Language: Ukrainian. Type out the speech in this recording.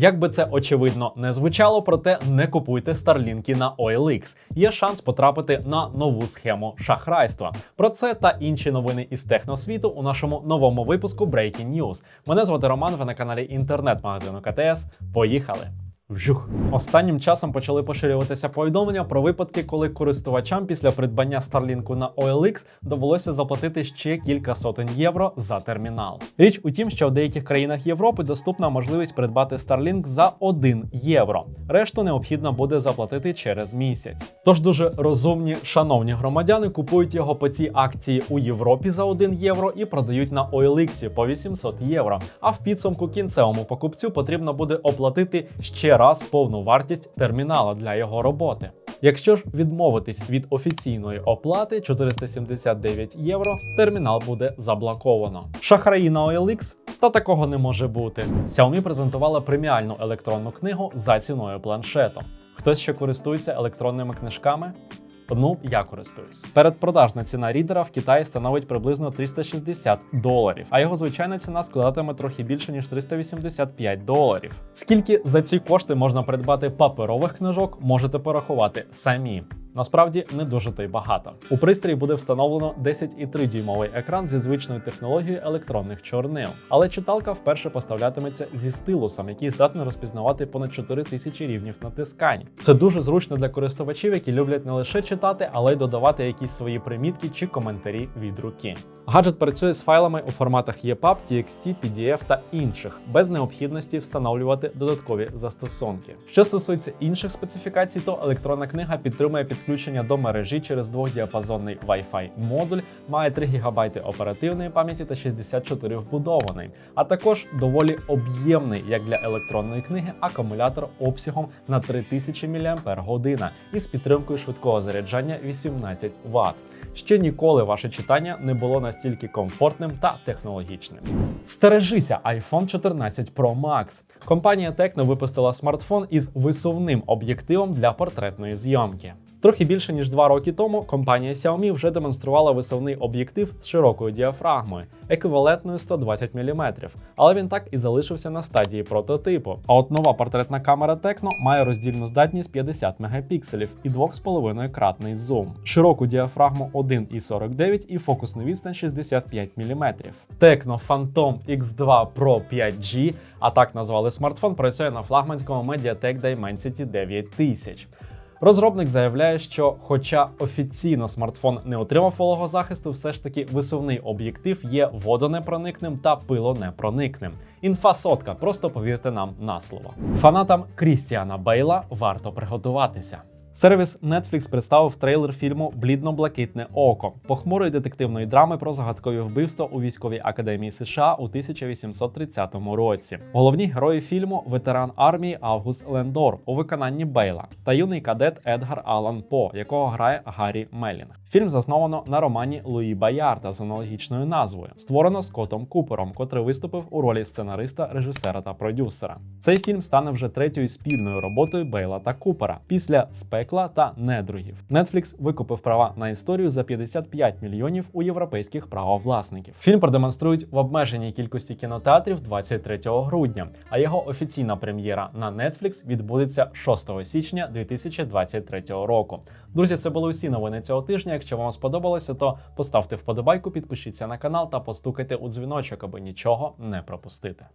Як би це очевидно не звучало, проте не купуйте старлінки на OLX. Є шанс потрапити на нову схему шахрайства. Про це та інші новини із техносвіту у нашому новому випуску Breaking News. Мене звати Роман. Ви на каналі інтернет-магазину КТС. Поїхали! Вжух. Останнім часом почали поширюватися повідомлення про випадки, коли користувачам після придбання Starlink на OLX довелося заплатити ще кілька сотень євро за термінал. Річ у тім, що в деяких країнах Європи доступна можливість придбати Starlink за 1 євро. Решту необхідно буде заплатити через місяць. Тож дуже розумні, шановні громадяни купують його по цій акції у Європі за 1 євро і продають на OLX по 800 євро. А в підсумку кінцевому покупцю потрібно буде оплатити ще раз повну вартість термінала для його роботи. Якщо ж відмовитись від офіційної оплати 479 євро, термінал буде заблоковано. Шахраї на OLX? Та такого не може бути. Xiaomi презентувала преміальну електронну книгу за ціною планшету. Хтось ще користується електронними книжками? Ну, я користуюсь. Передпродажна ціна рідера в Китаї становить приблизно 360 доларів, а його звичайна ціна складатиме трохи більше ніж 385 доларів. Скільки за ці кошти можна придбати паперових книжок, можете порахувати самі. Насправді не дуже то й багато. У пристрої буде встановлено 10,3 дюймовий екран зі звичною технологією електронних чорнил, але читалка вперше поставлятиметься зі стилусом, який здатний розпізнавати понад 4 тисячі рівнів натискань. Це дуже зручно для користувачів, які люблять не лише читати, але й додавати якісь свої примітки чи коментарі від руки. Гаджет працює з файлами у форматах EPUB, TXT, PDF та інших, без необхідності встановлювати додаткові застосунки. Що стосується інших специфікацій, то електронна книга підтримує підключення до мережі через двохдіапазонний Wi-Fi модуль, має 3 ГБ оперативної пам'яті та 64 вбудований, а також доволі об'ємний, як для електронної книги, акумулятор обсягом на 3000 мАч із підтримкою швидкого заряджання 18 Вт. Ще ніколи ваше читання не було настільки комфортним та технологічним. Стережися iPhone 14 Pro Max. Компанія Tecno випустила смартфон із висувним об'єктивом для портретної зйомки. Трохи більше ніж два роки тому компанія Xiaomi вже демонструвала висувний об'єктив з широкою діафрагмою, еквівалентною 120 мм, але він так і залишився на стадії прототипу. А от нова портретна камера Tecno має роздільну здатність 50 мегапікселів і 2,5 кратний зум, широку діафрагму 1,49 і фокусну відстань 65 мм. Tecno Phantom X2 Pro 5G, а так назвали смартфон, працює на флагманському Mediatek Dimensity 9000. Розробник заявляє, що, хоча офіційно смартфон не отримав вологозахисту, все ж таки висувний об'єктив є водонепроникним та пилонепроникним. Інфа сотка, просто повірте нам на слово. Фанатам Крістіана Бейла варто приготуватися. Сервіс Netflix представив трейлер фільму Блідно-блакитне око похмурої детективної драми про загадкові вбивства у військовій академії США у 1830 році. Головні герої фільму ветеран армії Август Лендор у виконанні Бейла та юний кадет Едгар Алан По, якого грає Гаррі Мелінг. Фільм засновано на романі Луї Баярда з аналогічною назвою, створено Скоттом Купером, котрий виступив у ролі сценариста, режисера та продюсера. Цей фільм стане вже третьою спільною роботою Бейла та Купера після спекла та недругів. Netflix викупив права на історію за 55 мільйонів у європейських правовласників. Фільм продемонструють в обмеженій кількості кінотеатрів 23 грудня, а його офіційна прем'єра на Netflix відбудеться 6 січня 2023 року. Друзі, це були усі новини цього тижня. Якщо вам сподобалося, то поставте вподобайку, підпишіться на канал та постукайте у дзвіночок, аби нічого не пропустити.